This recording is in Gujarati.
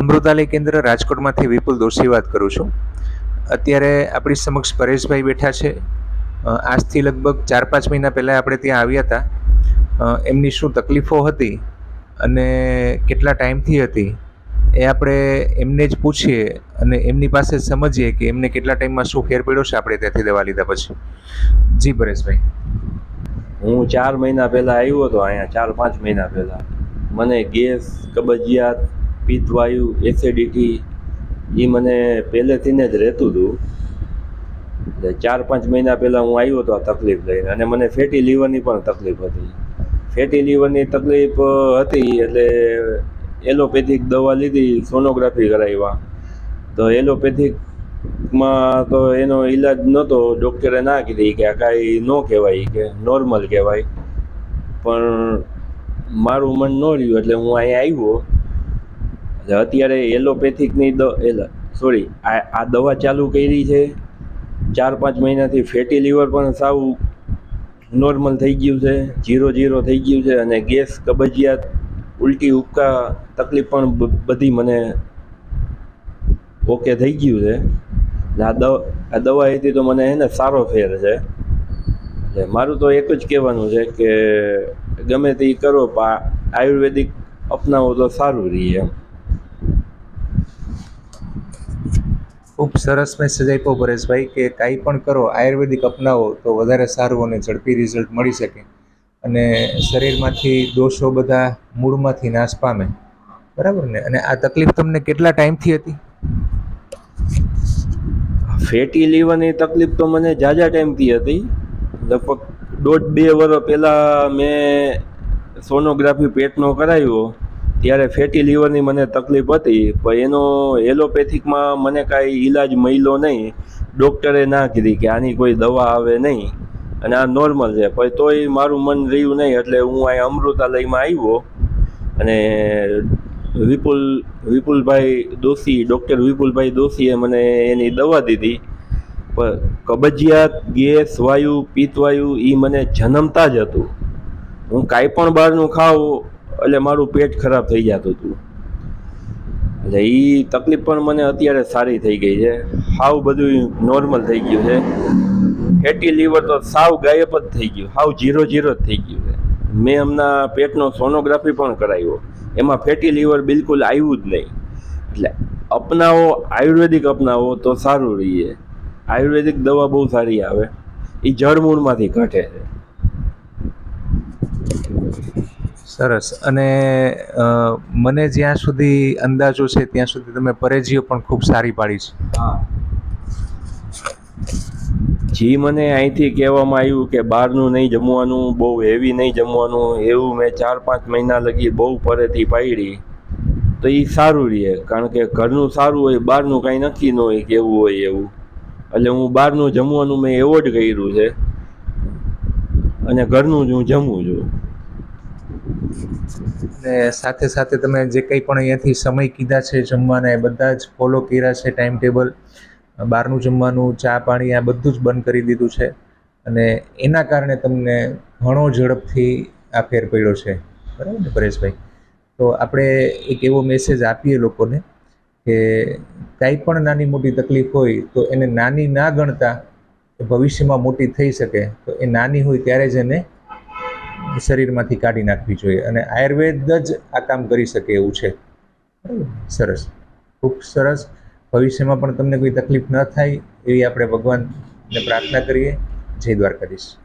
અમૃતાલય કેન્દ્ર રાજકોટમાંથી વિપુલ દોશી વાત કરું છું. અત્યારે આપણી સમક્ષ પરેશભાઈ બેઠા છે. આજથી લગભગ ચાર પાંચ મહિના પહેલાં આપણે ત્યાં આવ્યા હતા. એમની શું તકલીફો હતી અને કેટલા ટાઈમથી હતી એ આપણે એમને જ પૂછીએ અને એમની પાસે સમજીએ કે એમને કેટલા ટાઈમમાં શું ફેર પડ્યો છે આપણે ત્યાંથી દવા લીધા પછી. જી, પરેશભાઈ. હું ચાર મહિના પહેલાં આવ્યો હતો અહીંયા ચાર પાંચ મહિના પહેલાં. મને ગેસ, કબજિયાત પિત્તવાયુ એસિડિટી એ મને પહેલેથીને જ રહેતું હતું. એટલે ચાર પાંચ મહિના પહેલાં હું આવ્યો હતો આ તકલીફ લઈને અને મને ફેટી લીવરની પણ તકલીફ હતી. ફેટી લીવરની તકલીફ હતી એટલે એલોપેથિક દવા લીધી, સોનોગ્રાફી કરાવ્યા. તો એલોપેથિકમાં તો એનો ઈલાજ નહોતો ડૉક્ટરે ના કીધી કે આ કાંઈ ન કહેવાય, કે નોર્મલ કહેવાય. પણ મારું મન ન રહ્યું એટલે હું અહીંયા આવ્યો. અત્યારે એલોપેથિકની સોરી આ દવા ચાલુ કરી છે. ચાર પાંચ મહિનાથી ફેટી લીવર પણ સાવ નોર્મલ થઈ ગયું છે. જીરો જીરો થઈ ગયું છે અને ગેસ કબજિયાત ઉલટી ઉપકા તકલીફ પણ બધી મને ઓકે થઈ ગયું છે. આ દવા આ દવાથી તો મને એને સારો ફેર છે. એટલે મારું તો એક જ કહેવાનું છે કે ગમે તે કરો, પણ આયુર્વેદિક અપનાવો તો સારું રહે એમ. ખૂબ સરસ મેસેજ આપ્યો પરેશભાઈ કે કાંઈ પણ કરો, આયુર્વેદિક અપનાવો તો વધારે સારું અને ઝડપી રિઝલ્ટ મળી શકે. અને શરીરમાંથી દોષો બધા મૂળમાંથી નાશ પામે. બરાબર ને? અને આ તકલીફ તમને કેટલા ટાઈમથી હતી? ફેટી લીવરની તકલીફ તો મને જાજા ટાઈમથી હતી. લગભગ દોઢ બે વર્ષ પહેલાં મેં સોનોગ્રાફી પેટનો કરાવ્યો ત્યારે ફેટી લીવરની મને તકલીફ હતી, પણ એનો એલોપેથિકમાં મને કાંઈ ઈલાજ મળ્યો નહીં. ડૉક્ટરે ના કીધી કે આની કોઈ દવા આવે નહીં. અને આ નોર્મલ છે, પણ તોય મારું મન રહ્યું નહીં, એટલે હું અહીં અમૃતાલયમાં આવ્યો. અને વિપુલ, વિપુલભાઈ દોશી ડૉક્ટર વિપુલભાઈ દોશીએ મને એની દવા દીધી. પણ કબજિયાત, ગેસ, વાયુ પિત્તવાયુ એ મને જન્મતા જ હતું. હું કાંઈ પણ બહારનું ખાઉં એટલે મારું પેટ ખરાબ થઈ જતું હતું. એટલે એ તકલીફ પણ મને અત્યારે સારી થઈ ગઈ છે. સાવ બધું નોર્મલ થઈ ગયું છે. ફેટી લીવર તો સાવ ગાયબ જ થઈ ગયું. સાવ જીરો જીરો જ થઈ ગયું છે. મેં હમણાં પેટનો સોનોગ્રાફી પણ કરાવ્યો. એમાં ફેટી લીવર બિલકુલ આવ્યું જ નહીં. એટલે અપનાવો, આયુર્વેદિક અપનાવો તો સારું રહીએ. આયુર્વેદિક દવા બહુ સારી આવે. એ જળમૂળમાંથી ઘટે છે. સરસ. અને મને જ્યાં સુધી અંદાજો છે ત્યાં સુધી તમે પરેજીઓ પણ ખૂબ સારી પાડી છે. જી મને અહીંથી કહેવામાં આવ્યું કે બહારનું નહીં જમવાનું, બહુ હેવી નહીં જમવાનું, એવું મેં ચાર પાંચ મહિના લગી બહુ પરેથી પાડી. તો એ સારું રહે, કારણ કે ઘરનું સારું હોય, બહારનું કાંઈ નક્કી ન હોય કેવું હોય એવું. એટલે હું બહારનું જમવાનું મેં એવોર્ડ કર્યું છે. અને ઘરનું જ હું જમું છું. અને સાથે સાથે તમે જે કંઈ પણ અહીંયાથી સમય કીધા છે જમવાના એ બધા જ ફોલો કર્યા છે ટાઈમ ટેબલ બહારનું જમવાનું, ચા પાણી આ બધું જ બંધ કરી દીધું છે. અને એના કારણે તમને ઘણો ઝડપથી આ ફેર પડ્યો છે. બરાબર ને પરેશભાઈ? તો આપણે એક એવો મેસેજ આપીએ લોકોને કે કાંઈ પણ નાની મોટી તકલીફ હોય તો એને નાની ના ગણતા ભવિષ્યમાં મોટી થઈ શકે. તો એ નાની હોય ત્યારે જ એને શરીરમાંથી કાઢી નાખવી જોઈએ અને આયુર્વેદ જ આ કામ કરી શકે એવું છે? સરસ. ખૂબ સરસ. ભવિષ્યમાં પણ તમને કોઈ તકલીફ ન થાય એવી આપણે ભગવાનને પ્રાર્થના કરીએ. જય દ્વારકાધીશ.